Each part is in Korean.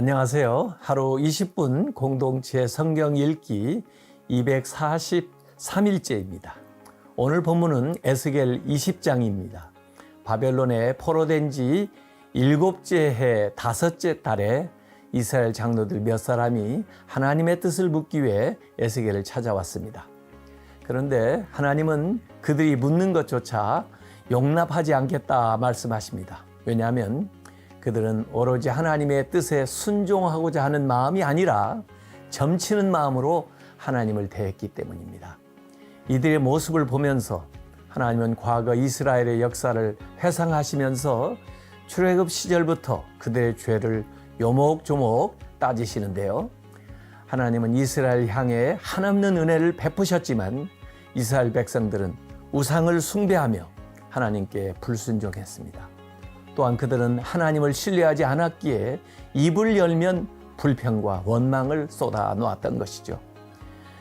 안녕하세요. 하루 20분 공동체 성경 읽기 243일째입니다. 오늘 본문은 에스겔 20장입니다. 바벨론에 포로된 지 일곱째 해 다섯째 달에 이스라엘 장로들 몇 사람이 하나님의 뜻을 묻기 위해 에스겔을 찾아왔습니다. 그런데 하나님은 그들이 묻는 것조차 용납하지 않겠다 말씀하십니다. 왜냐하면 그들은 오로지 하나님의 뜻에 순종하고자 하는 마음이 아니라 점치는 마음으로 하나님을 대했기 때문입니다. 이들의 모습을 보면서 하나님은 과거 이스라엘의 역사를 회상하시면서 출애굽 시절부터 그들의 죄를 요목조목 따지시는데요. 하나님은 이스라엘 향해 한없는 은혜를 베푸셨지만 이스라엘 백성들은 우상을 숭배하며 하나님께 불순종했습니다. 또한 그들은 하나님을 신뢰하지 않았기에 입을 열면 불평과 원망을 쏟아 놓았던 것이죠.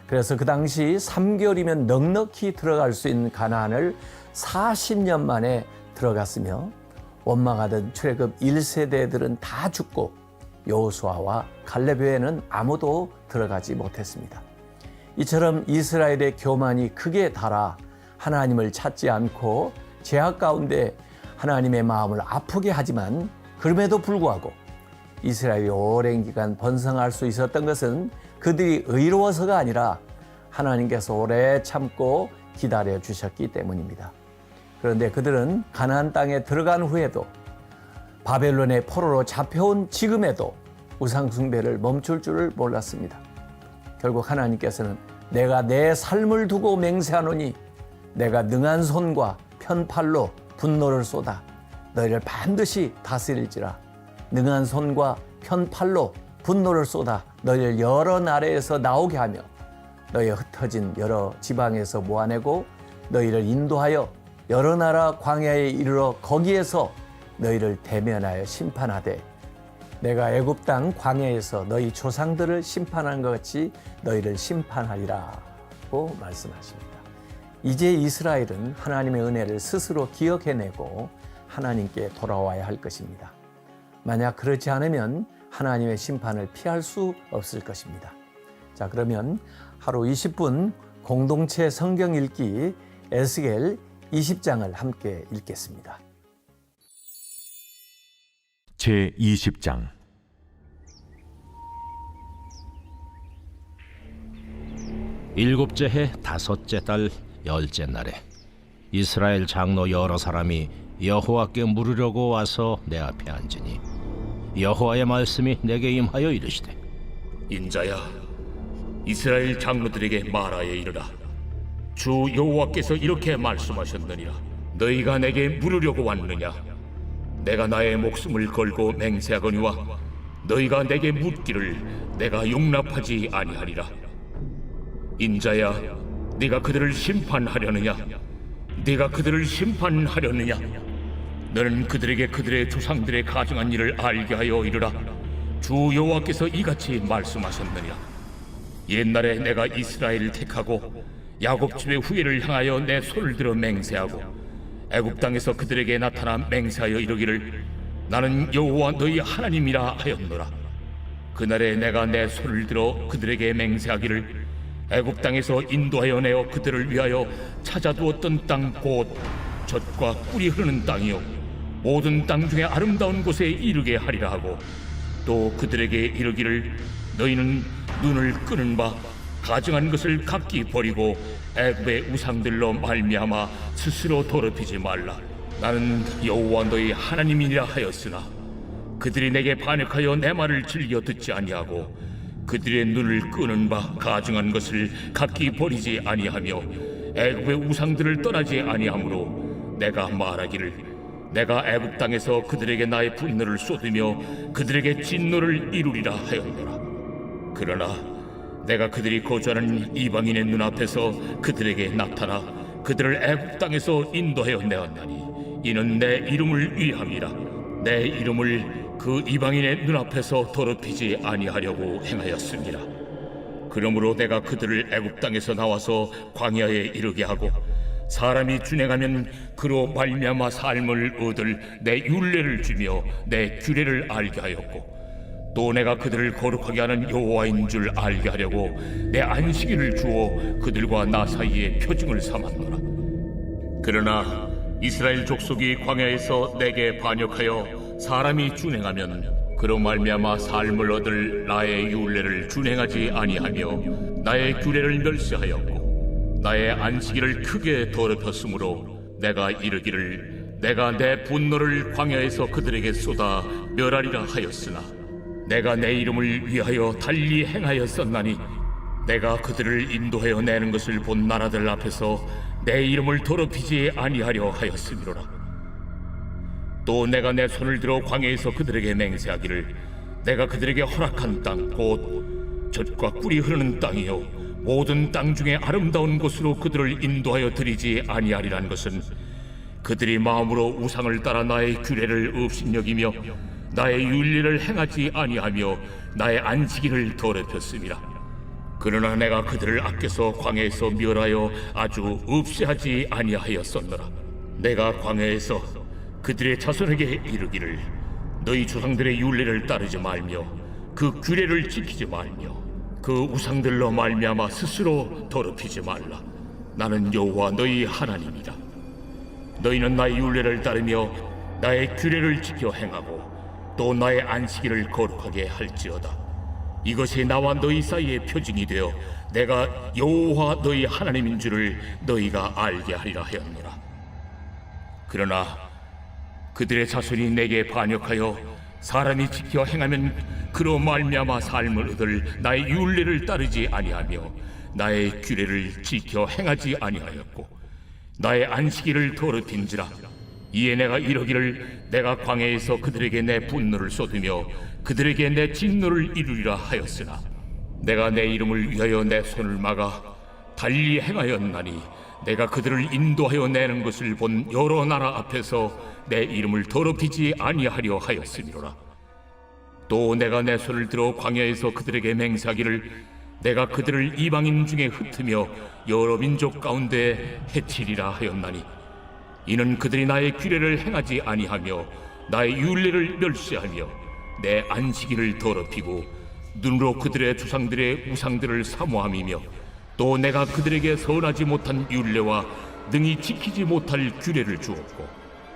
그래서 그 당시 3개월이면 넉넉히 들어갈 수 있는 가나안을 40년 만에 들어갔으며 원망하던 출애굽 1세대들은 다 죽고 여호수아와 갈렙 외에는 아무도 들어가지 못했습니다. 이처럼 이스라엘의 교만이 크게 달아 하나님을 찾지 않고 죄악 가운데 하나님의 마음을 아프게 하지만 그럼에도 불구하고 이스라엘이 오랜 기간 번성할 수 있었던 것은 그들이 의로워서가 아니라 하나님께서 오래 참고 기다려 주셨기 때문입니다. 그런데 그들은 가나안 땅에 들어간 후에도 바벨론의 포로로 잡혀온 지금에도 우상 숭배를 멈출 줄을 몰랐습니다. 결국 하나님께서는 내가 내 삶을 두고 맹세하노니 내가 능한 손과 편팔로 분노를 쏟아 너희를 반드시 다스릴지라 능한 손과 편팔로 분노를 쏟아 너희를 여러 나라에서 나오게 하며 너희 흩어진 여러 지방에서 모아내고 너희를 인도하여 여러 나라 광야에 이르러 거기에서 너희를 대면하여 심판하되 내가 애굽 땅 광야에서 너희 조상들을 심판한 것 같이 너희를 심판하리라고 말씀하십니다. 이제 이스라엘은 하나님의 은혜를 스스로 기억해내고 하나님께 돌아와야 할 것입니다. 만약 그렇지 않으면 하나님의 심판을 피할 수 없을 것입니다. 자, 그러면 하루 20분 공동체 성경 읽기 에스겔 20장을 함께 읽겠습니다. 제 20장 일곱째 해 다섯째 달 열째 날에 이스라엘 장로 여러 사람이 여호와께 물으려고 와서 내 앞에 앉으니 여호와의 말씀이 내게 임하여 이르시되 인자야 이스라엘 장로들에게 말하여 이르라. 주 여호와께서 이렇게 말씀하셨느니라. 너희가 내게 물으려고 왔느냐? 내가 나의 목숨을 걸고 맹세하거니와 너희가 내게 묻기를 내가 용납하지 아니하리라. 인자야 네가 그들을 심판하려느냐? 네가 그들을 심판하려느냐? 너는 그들에게 그들의 조상들의 가증한 일을 알게 하여 이르라. 주 여호와께서 이같이 말씀하셨느냐 옛날에 내가 이스라엘을 택하고 야곱 집의 후예를 향하여 내 손을 들어 맹세하고 애굽 땅에서 그들에게 나타나 맹세하여 이르기를 나는 여호와 너희 하나님이라 하였노라. 그날에 내가 내 손을 들어 그들에게 맹세하기를 애굽 땅에서 인도하여 내어 그들을 위하여 찾아두었던 땅 곧 젖과 꿀이 흐르는 땅이요. 모든 땅 중에 아름다운 곳에 이르게 하리라 하고 또 그들에게 이르기를 너희는 눈을 끄는 바 가증한 것을 각기 버리고 애굽의 우상들로 말미암아 스스로 더럽히지 말라. 나는 여호와 너희 하나님이라 하였으나 그들이 내게 반역하여 내 말을 즐겨 듣지 아니하고 그들의 눈을 끄는 바 가증한 것을 각기 버리지 아니하며 애굽의 우상들을 떠나지 아니하므로 내가 말하기를 내가 애굽 땅에서 그들에게 나의 분노를 쏟으며 그들에게 진노를 이루리라 하였노라. 그러나 내가 그들이 거주하는 이방인의 눈앞에서 그들에게 나타나 그들을 애굽 땅에서 인도하여 내었나니 이는 내 이름을 위함이라. 내 이름을 그 이방인의 눈앞에서 더럽히지 아니하려고 행하였습니다. 그러므로 내가 그들을 애굽 땅에서 나와서 광야에 이르게 하고 사람이 준행하면 그로 말미암아 삶을 얻을 내 율례를 주며 내 규례를 알게 하였고 또 내가 그들을 거룩하게 하는 여호와인 줄 알게 하려고 내 안식일을 주어 그들과 나 사이에 표징을 삼았노라. 그러나 이스라엘 족속이 광야에서 내게 반역하여 사람이 준행하면 그로 말미암아 삶을 얻을 나의 율례를 준행하지 아니하며 나의 규례를 멸시하였고 나의 안식일을 크게 더럽혔으므로 내가 이르기를 내가 내 분노를 광야에서 그들에게 쏟아 멸하리라 하였으나 내가 내 이름을 위하여 달리 행하였었나니 내가 그들을 인도하여 내는 것을 본 나라들 앞에서 내 이름을 더럽히지 아니하려 하였음이로라. 또 내가 내 손을 들어 광야에서 그들에게 맹세하기를 내가 그들에게 허락한 땅 곧 젖과 꿀이 흐르는 땅이요 모든 땅 중에 아름다운 곳으로 그들을 인도하여 드리지 아니하리란 것은 그들이 마음으로 우상을 따라 나의 규례를 업신여기며 나의 윤리를 행하지 아니하며 나의 안식일을 더럽혔음이라. 그러나 내가 그들을 아껴서 광야에서 멸하여 아주 없이 하지 아니하였었노라. 내가 광야에서 그들의 자손에게 이르기를 너희 조상들의 윤례를 따르지 말며 그 규례를 지키지 말며 그 우상들로 말미암아 스스로 더럽히지 말라. 나는 여호와 너희 하나님이다. 너희는 나의 율례를 따르며 나의 규례를 지켜 행하고 또 나의 안식일을 거룩하게 할지어다. 이것이 나와 너희 사이의 표징이 되어 내가 여호와 너희 하나님인 줄을 너희가 알게 하리라 하였노라. 그러나 그들의 자손이 내게 반역하여 사람이 지켜 행하면 그로 말미암아 삶을 얻을 나의 율례를 따르지 아니하며 나의 규례를 지켜 행하지 아니하였고 나의 안식일을 더럽힌지라. 이에 내가 이러기를 내가 광야에서 그들에게 내 분노를 쏟으며 그들에게 내 진노를 이루리라 하였으나 내가 내 이름을 위하여 내 손을 막아 달리 행하였나니 내가 그들을 인도하여 내는 것을 본 여러 나라 앞에서 내 이름을 더럽히지 아니하려 하였음이로라. 또 내가 내 손을 들어 광야에서 그들에게 맹세하기를 내가 그들을 이방인 중에 흩으며 여러 민족 가운데 해치리라 하였나니 이는 그들이 나의 규례를 행하지 아니하며 나의 율례를 멸시하며 내 안식일을 더럽히고 눈으로 그들의 조상들의 우상들을 사모함이며 또 내가 그들에게 선하지 못한 율례와 능히 지키지 못할 규례를 주었고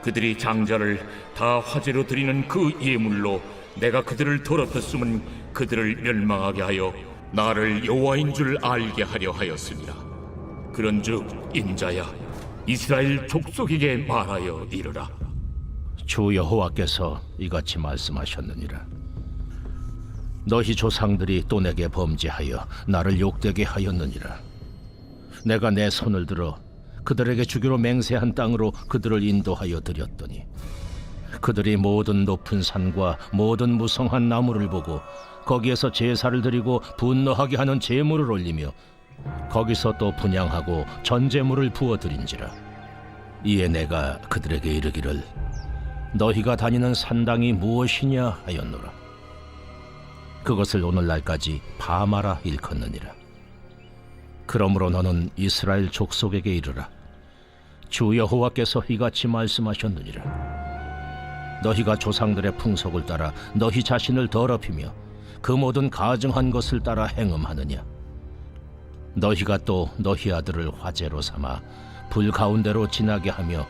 그들이 장자를 다 화제로 드리는 그 예물로 내가 그들을 더럽혔음은 그들을 멸망하게 하여 나를 여호와인 줄 알게 하려 하였습니다. 그런즉 인자야 이스라엘 족속에게 말하여 이르라 주 여호와께서 이같이 말씀하셨느니라. 너희 조상들이 또 내게 범죄하여 나를 욕되게 하였느니라. 내가 내 손을 들어 그들에게 주기로 맹세한 땅으로 그들을 인도하여 드렸더니 그들이 모든 높은 산과 모든 무성한 나무를 보고 거기에서 제사를 드리고 분노하게 하는 제물을 올리며 거기서 또 분양하고 전제물을 부어 드린지라 이에 내가 그들에게 이르기를 너희가 다니는 산당이 무엇이냐 하였노라 그것을 오늘날까지 바마라 일컫느니라. 그러므로 너는 이스라엘 족속에게 이르라. 주 여호와께서 이같이 말씀하셨느니라. 너희가 조상들의 풍속을 따라 너희 자신을 더럽히며 그 모든 가증한 것을 따라 행음하느냐? 너희가 또 너희 아들을 화제로 삼아 불 가운데로 지나게 하며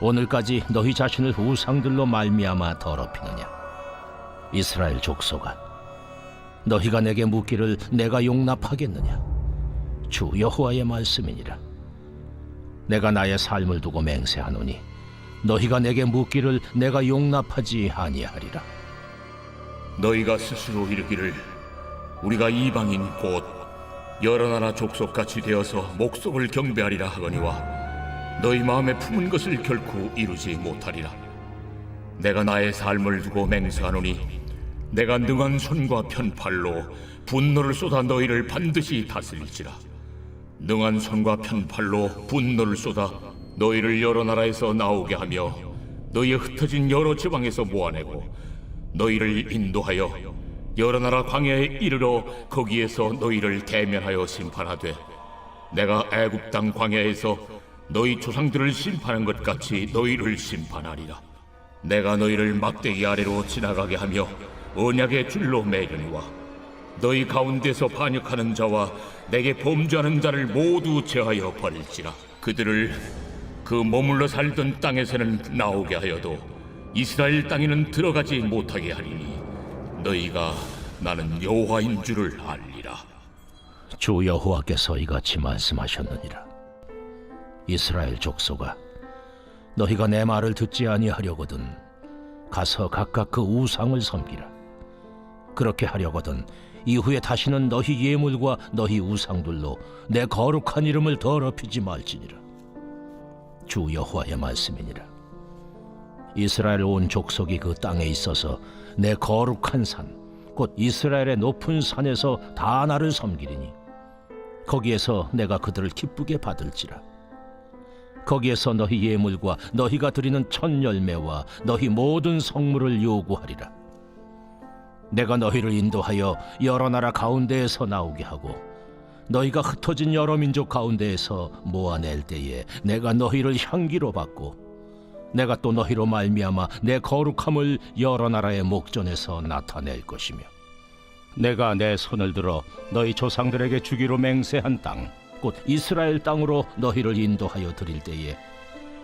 오늘까지 너희 자신을 우상들로 말미암아 더럽히느냐? 이스라엘 족속아 너희가 내게 묻기를 내가 용납하겠느냐? 주 여호와의 말씀이니라. 내가 나의 삶을 두고 맹세하노니 너희가 내게 묻기를 내가 용납하지 아니하리라. 너희가 스스로 이르기를 우리가 이방인 곧 여러 나라 족속 같이 되어서 목속을 경배하리라 하거니와 너희 마음에 품은 것을 결코 이루지 못하리라. 내가 나의 삶을 두고 맹세하노니 내가 능한 손과 편팔로 분노를 쏟아 너희를 반드시 다스릴지라. 능한 손과 편팔로 분노를 쏟아 너희를 여러 나라에서 나오게 하며 너희의 흩어진 여러 지방에서 모아내고 너희를 인도하여 여러 나라 광야에 이르러 거기에서 너희를 대면하여 심판하되 내가 애굽 땅 광야에서 너희 조상들을 심판한 것 같이 너희를 심판하리라. 내가 너희를 막대기 아래로 지나가게 하며 언약의 줄로 매려니와 너희 가운데서 반역하는 자와 내게 범죄하는 자를 모두 제하여 버릴지라. 그들을 그 머물러 살던 땅에서는 나오게 하여도 이스라엘 땅에는 들어가지 못하게 하리니 너희가 나는 여호와인 줄을 알리라. 주 여호와께서 이같이 말씀하셨느니라. 이스라엘 족속아 너희가 내 말을 듣지 아니하려거든 가서 각각 그 우상을 섬기라 그렇게 하려거든 이후에 다시는 너희 예물과 너희 우상들로 내 거룩한 이름을 더럽히지 말지니라 주 여호와의 말씀이니라 이스라엘 온 족속이 그 땅에 있어서 내 거룩한 산 곧 이스라엘의 높은 산에서 다 나를 섬기리니 거기에서 내가 그들을 기쁘게 받을지라. 거기에서 너희 예물과 너희가 드리는 첫 열매와 너희 모든 성물을 요구하리라. 내가 너희를 인도하여 여러 나라 가운데에서 나오게 하고 너희가 흩어진 여러 민족 가운데에서 모아낼 때에 내가 너희를 향기로 받고 내가 또 너희로 말미암아 내 거룩함을 여러 나라의 목전에서 나타낼 것이며 내가 내 손을 들어 너희 조상들에게 주기로 맹세한 땅 곧 이스라엘 땅으로 너희를 인도하여 드릴 때에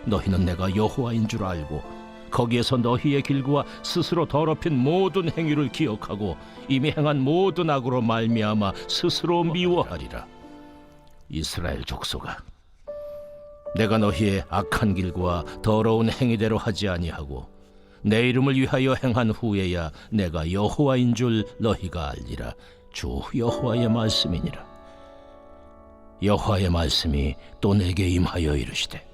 너희는 내가 여호와인 줄 알고 거기에서 너희의 길과 스스로 더럽힌 모든 행위를 기억하고 이미 행한 모든 악으로 말미암아 스스로 미워하리라. 이스라엘 족속아 내가 너희의 악한 길과 더러운 행위대로 하지 아니하고 내 이름을 위하여 행한 후에야 내가 여호와인 줄 너희가 알리라. 주 여호와의 말씀이니라. 여호와의 말씀이 또 내게 임하여 이르시되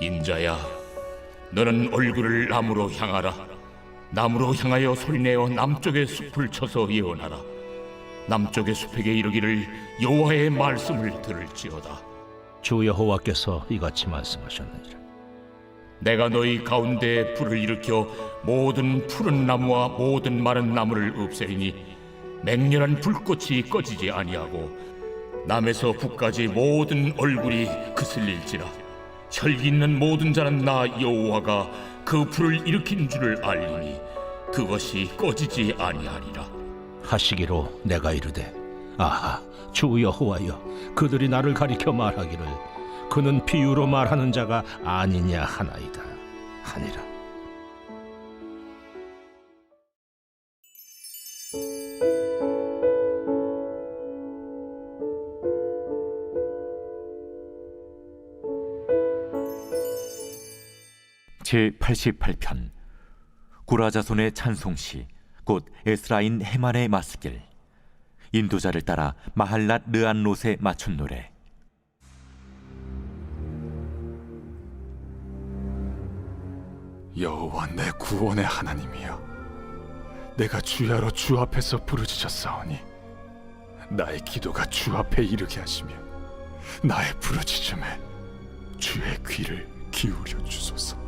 인자야 너는 얼굴을 남으로 향하라. 남으로 향하여 소리내어 남쪽의 숲을 쳐서 예언하라. 남쪽의 숲에게 이르기를 여호와의 말씀을 들을지어다. 주 여호와께서 이같이 말씀하셨느니라. 내가 너희 가운데 불을 일으켜 모든 푸른 나무와 모든 마른 나무를 없애리니 맹렬한 불꽃이 꺼지지 아니하고 남에서 북까지 모든 얼굴이 그슬릴지라 혈기 있는 모든 자는 나 여호와가 그 불을 일으킨 줄을 알리니 그것이 꺼지지 아니하리라. 하시기로 내가 이르되 아하 주 여호와여 그들이 나를 가리켜 말하기를 그는 비유로 말하는 자가 아니냐 하나이다 하니라 제 88편. 구라자손의 찬송시 곧 에스라인 헤만의 마스길. 인도자를 따라 마할랏 르안롯에 맞춘 노래. 여호와 내 구원의 하나님이여. 내가 주야로 주 앞에서 부르짖었사오니 나의 기도가 주 앞에 이르게 하시며 나의 부르짖음에 주의 귀를 기울여 주소서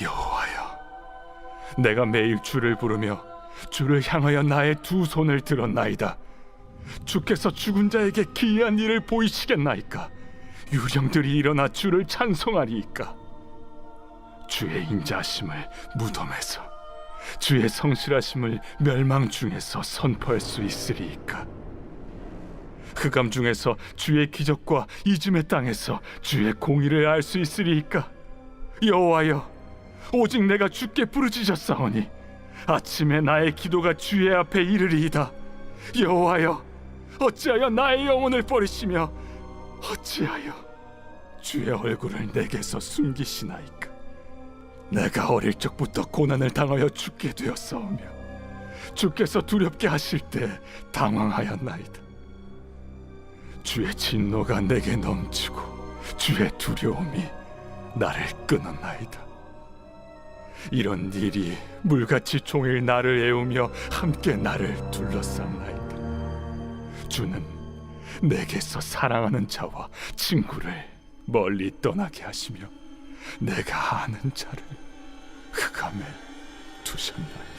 여호와여, 내가 매일 주를 부르며 주를 향하여 나의 두 손을 들었나이다. 주께서 죽은 자에게 기이한 일을 보이시겠나이까? 유령들이 일어나 주를 찬송하리이까? 주의 인자하심을 무덤에서 주의 성실하심을 멸망 중에서 선포할 수 있으리이까? 흑암 중에서 주의 기적과 이즘의 땅에서 주의 공의를 알 수 있으리이까? 여호와여, 오직 내가 주께 부르짖었사오니 아침에 나의 기도가 주의 앞에 이르리이다. 여호와여 어찌하여 나의 영혼을 버리시며 어찌하여 주의 얼굴을 내게서 숨기시나이까? 내가 어릴 적부터 고난을 당하여 죽게 되었사오며 주께서 두렵게 하실 때 당황하였나이다. 주의 진노가 내게 넘치고 주의 두려움이 나를 끊었나이다 이런 일이 물같이 종일 나를 애우며 함께 나를 둘러쌌나이다. 주는 내게서 사랑하는 자와 친구를 멀리 떠나게 하시며 내가 아는 자를 흑암에 두셨나이다.